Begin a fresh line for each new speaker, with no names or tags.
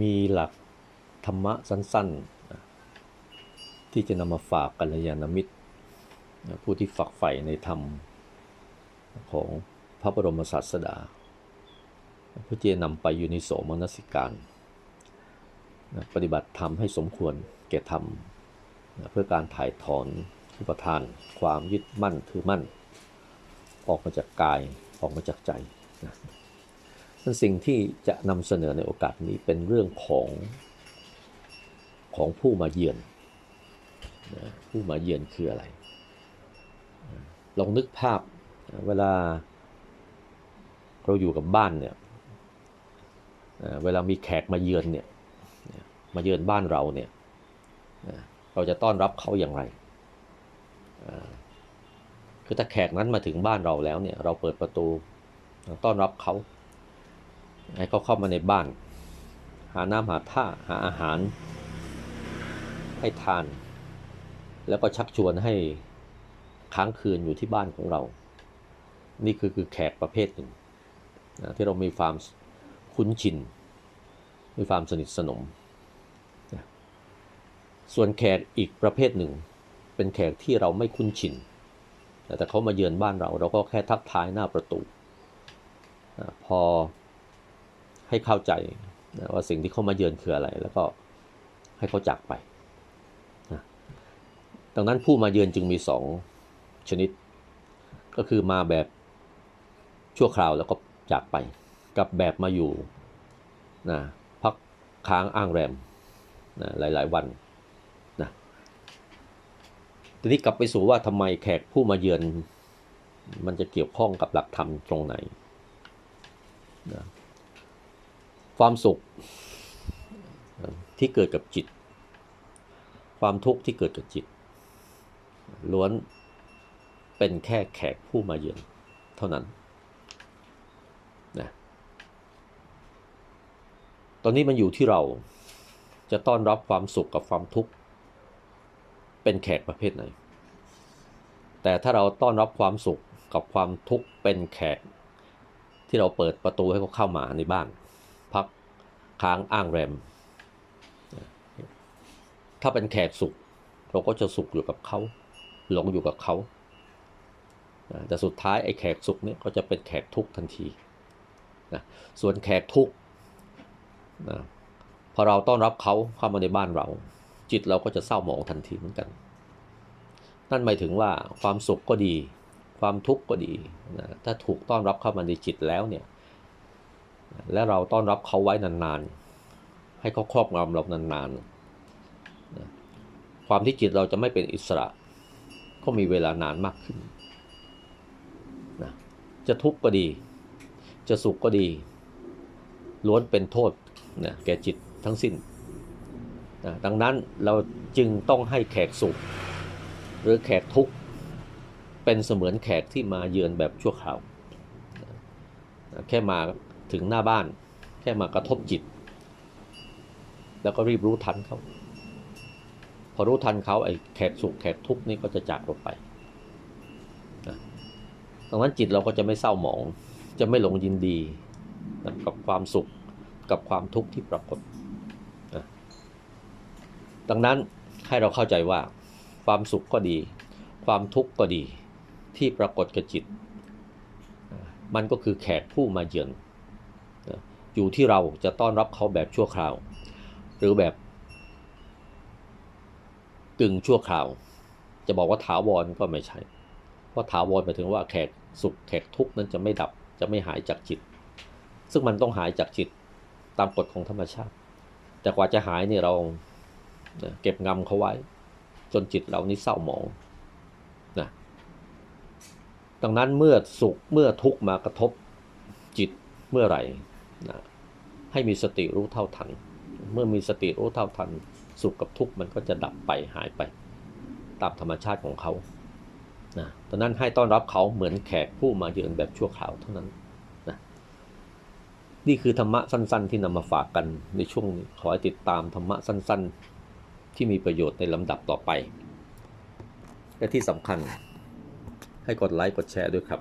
มีหลักธรรมะสั้นๆ ที่จะนำมาฝากกัลยาณมิตร ผู้ที่ฝักใฝ่ในธรรมของพระบรมศาสดาเพื่อที่จะนำไปอยู่ในโสมนสิการนปฏิบัติธรรมให้สมควรแก่ธรรม เพื่อการถ่ายถอนอุปทาน ความยึดมั่นถือมั่น ออกมาจากกายออกมาจากใจนะ สิ่งที่จะนำเสนอในโอกาสนี้เป็นเรื่องของของผู้มาเยือนนะผู้มาเยือนคืออะไร ลองนึกภาพเวลาเราอยู่กับบ้านเนี่ยเวลามีแขกมาเยือนเนี่ยมาเยือนบ้านเราเนี่ยเราจะต้อนรับเขาอย่างไรคือถ้าแขกนั้นมาถึงบ้านเราแล้วเนี่ยเราเปิดประตูต้อนรับเขา ให้เขาเข้ามาในบ้าน หาน้ำหาท่าหาอาหาร ให้ทาน แล้วก็ชักชวนให้ค้างคืนอยู่ที่บ้านของเรา นี่คือคือแขกประเภทหนึ่งนะที่เรามีความคุ้นชิน มีความสนิทสนมนะส่วนแขกอีกประเภทหนึ่ง เป็นแขกที่เราไม่คุ้นชิน แต่เขามาเยือนบ้านเรา เราก็แค่ทักทายหน้าประตูนะพอ ให้เข้าใจนะว่าสิ่งที่เขามาเยือนคืออะไร แล้วก็ให้เขาจากไปนะดังนั้นผู้มาเยือนจึงมีสองชนิด ก็คือมาแบบชั่วคราวแล้วก็จากไป กับแบบมาอยู่นะพักค้างอ้างแรมนะหลาย ๆ วันทีนี้กลับไปสู่ว่าทำไมแขกผู้มาเยือน มันจะเกี่ยวข้องกับหลักธรรมตรงไหนนะ ความสุขที่เกิดกับจิต ความทุกข์ที่เกิดกับจิต ล้วนเป็นแค่แขกผู้มาเยือนเท่านั้นนะตอนนี้มันอยู่ที่เราจะต้อนรับความสุขกับความทุกข์เป็นแขกประเภทไหน แต่ถ้าเราต้อนรับความสุขกับความทุกข์เป็นแขก ที่เราเปิดประตูให้เขาเข้ามาในบ้าน พักค้างอ้างแรม ถ้าเป็นแขกสุข เราก็จะสุขอยู่กับเขา หลงอยู่กับเขา แต่สุดท้ายไอ้แขกสุขเนี่ยก็จะเป็นแขกทุกข์ทันทีนะส่วนแขกทุกข์นะพอเราต้อนรับเขาเข้ามาในบ้านเรา จิตเราก็จะเศร้าหมองทันทีเหมือนกัน นั่นหมายถึงว่าความสุขก็ดี ความทุกข์ก็ดีนะถ้าถูกต้อนรับเข้ามาในจิตแล้วเนี่ย และเราต้อนรับเขาไว้นานๆ ให้เขาครอบงำเรานานๆ ความที่จิตเราจะไม่เป็นอิสระ ก็มีเวลานานมากขึ้นนะจะทุกข์ก็ดี จะสุขก็ดี ล้วนเป็นโทษนะแก่จิตทั้งสิ้นนะดังนั้นเราจึงต้องให้แขกสุข หรือแขกทุกข์ เป็นเสมือนแขกที่มาเยือนแบบชั่วคราวนะแค่มา ถึงหน้าบ้าน แค่มากระทบจิต แล้วก็รีบรู้ทันเขา พอรู้ทันเขาไอ้แขกสุขแขกทุกข์นี่ก็จะจากเราไปดังนั้นจิตเราก็จะไม่เศร้าหมอง จะไม่หลงยินดีนะกับความสุขกับความทุกข์ที่ปรากฏนะดังนั้นให้เราเข้าใจว่าความสุขก็ดี ความทุกข์ก็ดีที่ปรากฏกับจิต มันก็คือแขกผู้มาเยือน อยู่ที่เราจะต้อนรับเขาแบบชั่วคราว หรือแบบกึ่งชั่วคราว จะบอกว่าถาวรก็ไม่ใช่ เพราะถาวรหมายถึงว่าแขกสุขแขกทุกข์นั้นจะไม่ดับจะไม่หายจากจิต ซึ่งมันต้องหายจากจิตตามกฎของธรรมชาติ แต่กว่าจะหายเนี่ยเราเก็บงำเขาไว้ จนจิตเรานี่เศร้าหมองนะดังนั้นเมื่อสุขเมื่อทุกข์มากระทบจิตเมื่อไหร่นะ ให้มีสติรู้เท่าทัน เมื่อมีสติรู้เท่าทัน สุขกับทุกข์มันก็จะดับไปหายไป ตามธรรมชาติของเขานะดังนั้นให้ต้อนรับเขาเหมือนแขกผู้มาเยือนแบบชั่วคราวเท่านั้นนะนี่คือธรรมะสั้นๆ ที่นำมาฝากกันในช่วงขอให้ติดตามธรรมะสั้นๆ ที่มีประโยชน์ในลำดับต่อไป และที่สำคัญให้กดไลค์กดแชร์ด้วยครับ